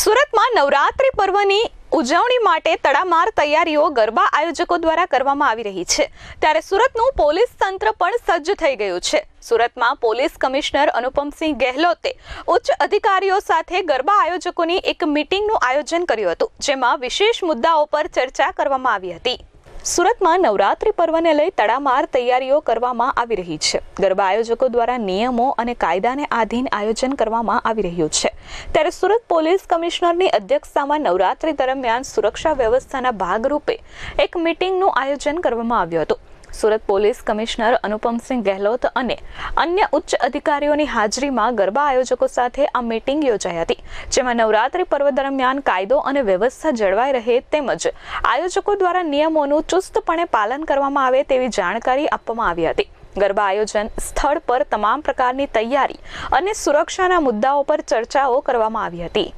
સુરતમાં નવરાત્રિ પર્વની ઉજવણી માટે તડામાર તૈયારીઓ ગરબા આયોજકો દ્વારા કરવામાં આવી રહી છે. ત્યારે સુરતનું પોલીસ તંત્ર પણ સજ્જ થઈ ગયું છે. સુરતમાં પોલીસ કમિશનર અનુપમસિંહ ગેહલોતે ઉચ્ચ અધિકારીઓ સાથે ગરબા આયોજકોની એક મીટિંગનું આયોજન કર્યું હતું, જેમાં વિશેષ મુદ્દાઓ પર ચર્ચા કરવામાં આવી હતી. સુરતમાં નવરાત્રિ પર્વને લઈ તડામાર તૈયારીઓ કરવામાં આવી રહી છે. ગરબા આયોજકો દ્વારા નિયમો અને કાયદાને આધીન આયોજન કરવામાં આવી રહ્યું છે. ત્યારે સુરત પોલીસ કમિશનરની અધ્યક્ષતામાં નવરાત્રી દરમિયાન સુરક્ષા વ્યવસ્થાના ભાગરૂપે એક મીટિંગનું આયોજન કરવામાં આવ્યું હતું. સુરત પોલીસ કમિશનર અનુપમસિંહ ગેહલોત અને અન્ય ઉચ્ચ અધિકારીઓની હાજરીમાં ગરબા આયોજકો સાથે આ મીટિંગ યોજાઈ હતી જેમાં નવરાત્રિ પર્વ દરમિયાન કાયદો અને વ્યવસ્થા જળવાઈ રહે તેમજ આયોજકો દ્વારા નિયમોનું ચુસ્તપણે પાલન કરવામાં આવે તેવી જાણકારી આપવામાં આવી હતી ગરબા આયોજન સ્થળ પર તમામ પ્રકારની તૈયારી અને સુરક્ષાના મુદ્દાઓ પર ચર્ચાઓ કરવામાં આવી હતી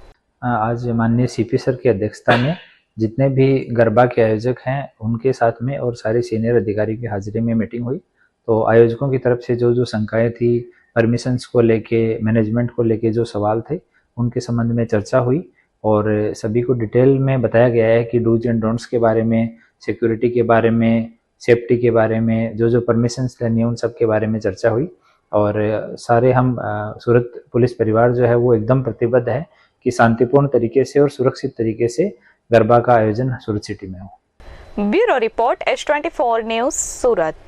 आज माननीय सीपी सर की अध्यक्षता में जितने भी गरबा के आयोजक हैं, उनके साथ में और सारे सीनियर अधिकारी की हाजिरी में मीटिंग हुई। तो आयोजकों की तरफ़ से जो जो शंकाएँ थी परमिशंस को लेके मैनेजमेंट को लेके जो सवाल थे, उनके संबंध में चर्चा हुई और सभी को डिटेल में बताया गया है कि डूज एंड डोंट्स के बारे में सिक्योरिटी के बारे में सेफ्टी के बारे में, जो जो परमिशंस लेनी है, उन सब के बारे में चर्चा हुई। और सारे हम सूरत पुलिस परिवार जो है, वो एकदम प्रतिबद्ध है कि शांतिपूर्ण तरीके से और सुरक्षित तरीके से गरबा का आयोजन सूरत सिटी में हो bureau report H twenty four news Surat